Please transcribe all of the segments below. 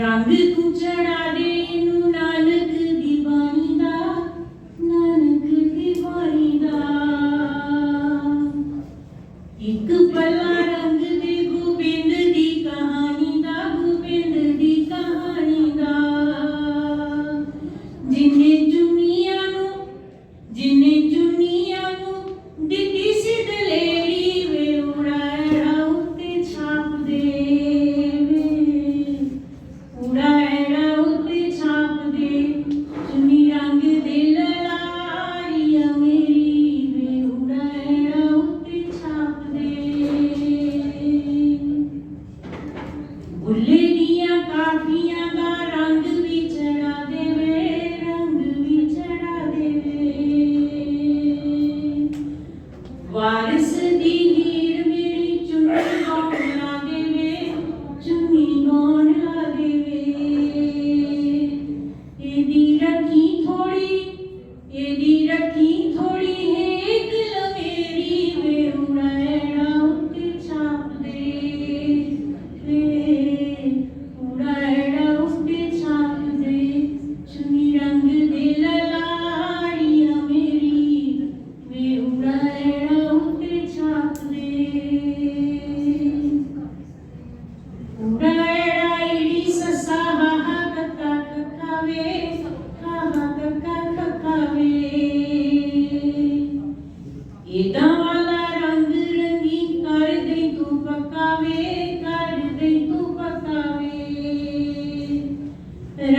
ਰੰਗ ਤੂੰ ਚੜਾ ਦੇ ਨੂੰ ਨਾਨਕ ਦੀ ਬਾਣੀ ਦਾ ਨਾਨਕ ਦੀ ਬਾਣੀ ਦਾ ਇੱਕ ਪਲਾ ਰੰਗ ਦੇ ਗੋਬਿੰਦ ਦੀ ਕਹਾਣੀ ਦਾ, ਗੋਬਿੰਦ ਦੀ ਕਹਾਣੀ ਦਾ। ਜਿਨੇ ਚੁੰਨੀਆਂ ਨੂੰ, ਜਿਨੇ ਚੁੰਨੀਆਂ ਨੂੰ ਉੱਲੇ ਦੀਆਂ ਕਾਫੀਆਂ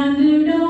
and who knows.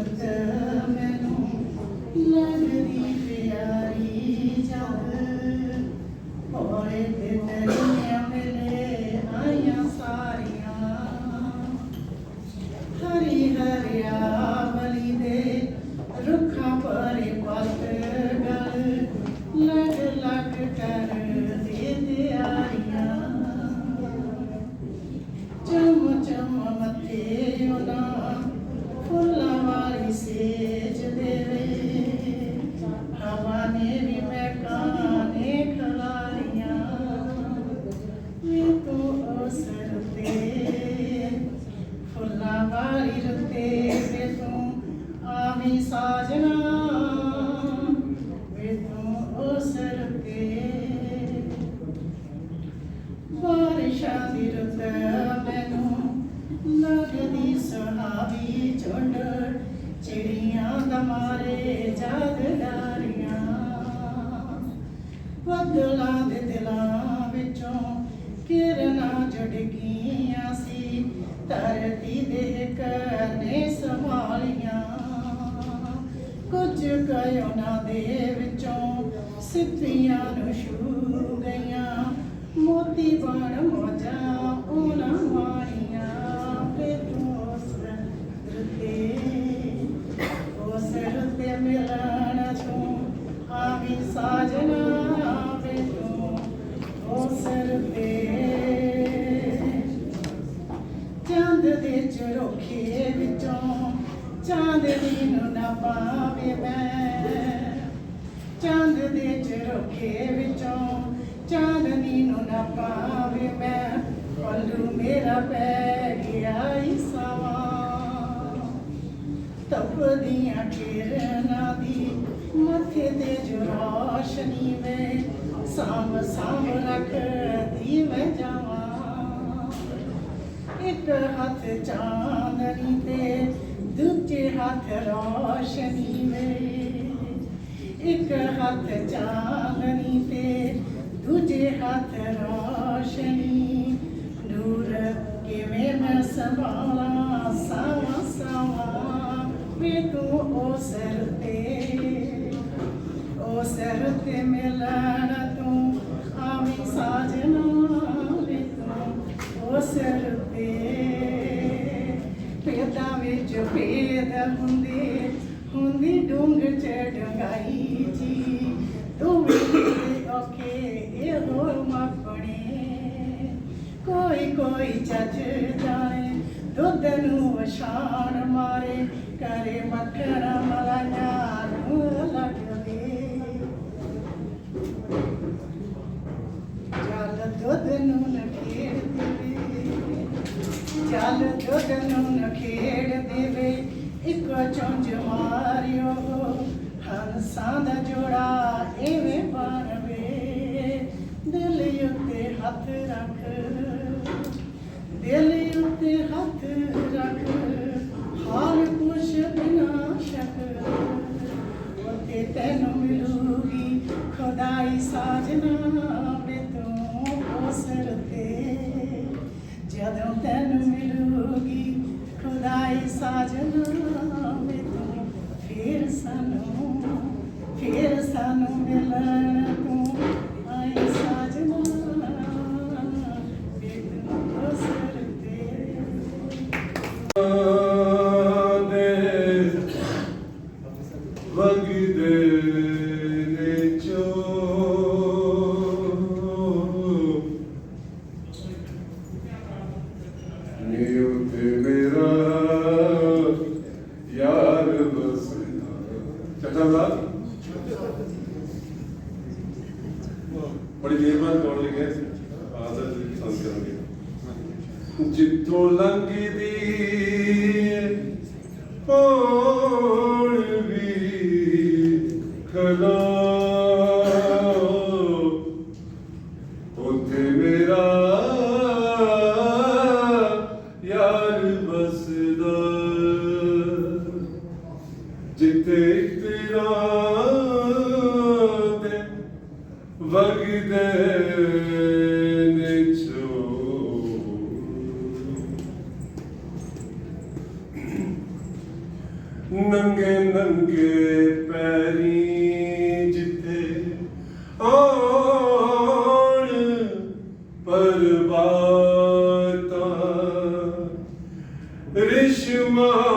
uh, ਹਮੇਸ਼ਾ ਫਿਰਦਾ ਮੈਨੂੰ ਲੱਗਦੀ ਸੁਹਾਵੀ ਝੁੰਡ ਚਿੜੀਆਂ ਦਾ ਮਾਰੇ ਜਾਗਦਾਰੀਆਂ ਬਦਲਾਂ ਦੇ ਦਿਲਾਂ ਵਿੱਚੋਂ ਕਿਰਨਾਂ ਜੜ ਗਈਆਂ ਸੀ ਧਰਤੀ ਦੇ ਕਰਨੇ ਸੰਭਾਲੀਆਂ ਕੁਝ ਕਯੋਨਾ ਦੇ ਵਿੱਚੋਂ ਸਿੱਧੀਆਂ ਨੂੰ ਛੂ ਗਈਆਂ। ਮੋਤੀ ਬਣ ਮੋਜਾ, ਉਹਨਾਂ ਮਾਣੀਆਂ ਵੇ ਤੂੰ ਉਸ ਰਤੇ ਉਸ ਮਿਲਣ ਤੂੰ ਆਵੀ ਸਾਜਨਾ ਵੇ ਤੂੰ ਉਸ ਰਤੇ ਚੰਦ ਦੇ ਚਰੋਖੇ ਵਿੱਚੋਂ ਚਾਂਦਨੀ ਨੂੰ ਨਾ ਪਾਵੇ ਮੈਂ। ਚੰਦ ਦੇ ਚਰੋਖੇ ਵਿੱਚੋਂ ਚਾਨਣੀ ਨੂੰ ਨਾ ਪਾਵੇ ਮੈਂ, ਪੱਲੂ ਮੇਰਾ ਪੈ ਗਿਆ ਇਸਾਵਾ ਤਪਦੀਆਂ ਕਿਰਨਾਂ ਦੀ ਮੱਥੇ ਤੇ ਜੋ ਰੋਸ਼ਨੀ ਮੈਂ ਸਾਮ ਸਾਮ ਰੱਖਦੀ ਮੈਂ ਜਾਵਾਂ। ਇੱਕ ਹੱਥ ਚਾਨਣੀ ਤੇ ਦੂਜੇ ਹੱਥ ਰੋਸ਼ਨੀ ਵੇ। ਇੱਕ ਹੱਥ ਚਾਨਣੀ ਦੂਜੇ ਹੱਥ ਰੋਸ਼ਨੀ ਨੂਰ ਕਿਵੇਂ ਮੈਂ ਸੰਭਾਲਾਂ ਸਾਵਾ ਸਾਵਾ ਵੇ ਤੂੰ ਉਹ ਸਿਰ ਤੇ ਉਹ ਸਿਰ ਤੇ ਮਿਲਣ ਤੂੰ ਆਵੀਂ ਸਾਜਣਾ ਵੇ ਤੂੰ ਉਹ ਸਿਰ ਤੇ ਪੇਦਾਂ ਵਿੱਚ ਪੇਦ ਹੁੰਦੇ ਹੁੰਦੀ ਡੂੰਗ ਚ ਡੰਗਾਈ ਜੀ ਤੂੰ ਵੀ ਔਖੇ ਇਹ ਹੋਰ ਕੋਈ ਕੋਈ ਚੱਜ ਜਾਣੇ, ਦੁੱਧ ਨੂੰ ਵਛਾਣ ਮਾਰੇ ਕਰੇ ਮੱਖਣ ਮਲਾਈਆਂ ਨੂੰ ਲੱਗਦੇ ਜਲ ਦੁੱਧ ਨੂੰ ਨਖੇੜ ਦੇਵੇ ਜਲ ਦੁੱਧ ਨੂੰ ਨਖੇੜ ਦੇਵੇ, ਇੱਕ ਚੁੰਝ ਮਾਰ ਰੱਖ ਦਿਲ ਉੱਤੇ ਹੱਥ ਰੱਖ ਹਾਲ ਕੁਛ ਬਿਨਾ ਸ਼ੱਕ ਉੱਤੇ ਤੈਨੂੰ ਮਿਲੂਗੀ ਖੁਦਾਈ ਸਾਜਨਾ ਵੇ ਤੂੰ ਉਸ ਤੇ ਜਦੋਂ ਤੈਨੂੰ ਮਿਲੂਗੀ ਖੁਦਾਈ ਸਾਜਨਾ ਵਗਦੇ ਚੋ ਨੰਗੇ ਨੰਗੇ ਪੈਰੀ ਜਿੱਥੇ ਆਣ ਪਰਬਾਤਾ ਰਿਸ਼ਮਾ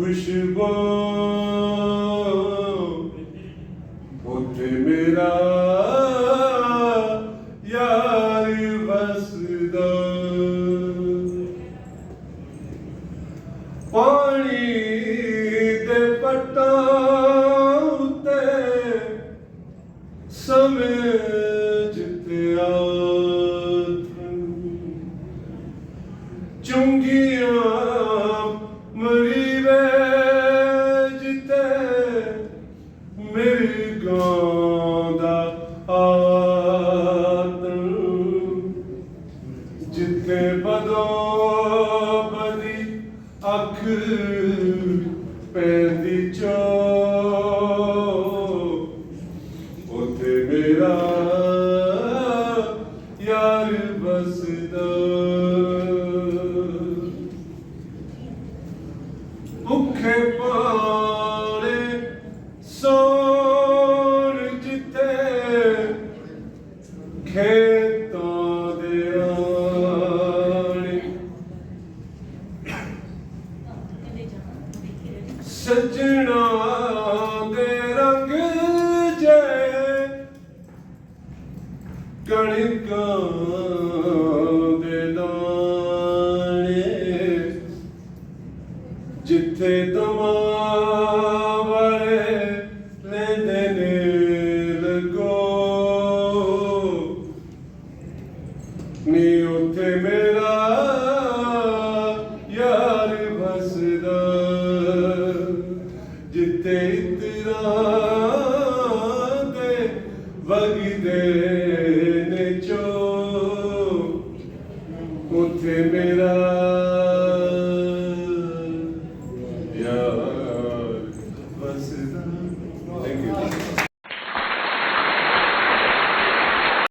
ਖੁਸ਼ਬੂ ਉੱਥੇ ਮੇਰਾ ਯਾਰ ਵਸਦਾ ਪਾਣੀ ਦੇ ਪੱਟਾਂ ਉੱਤੇ ਸਮਝ ਤੇ ਜਿੱਥੇ ਬਦੋ ਜਿੱਥੇ ਇਤਰਾ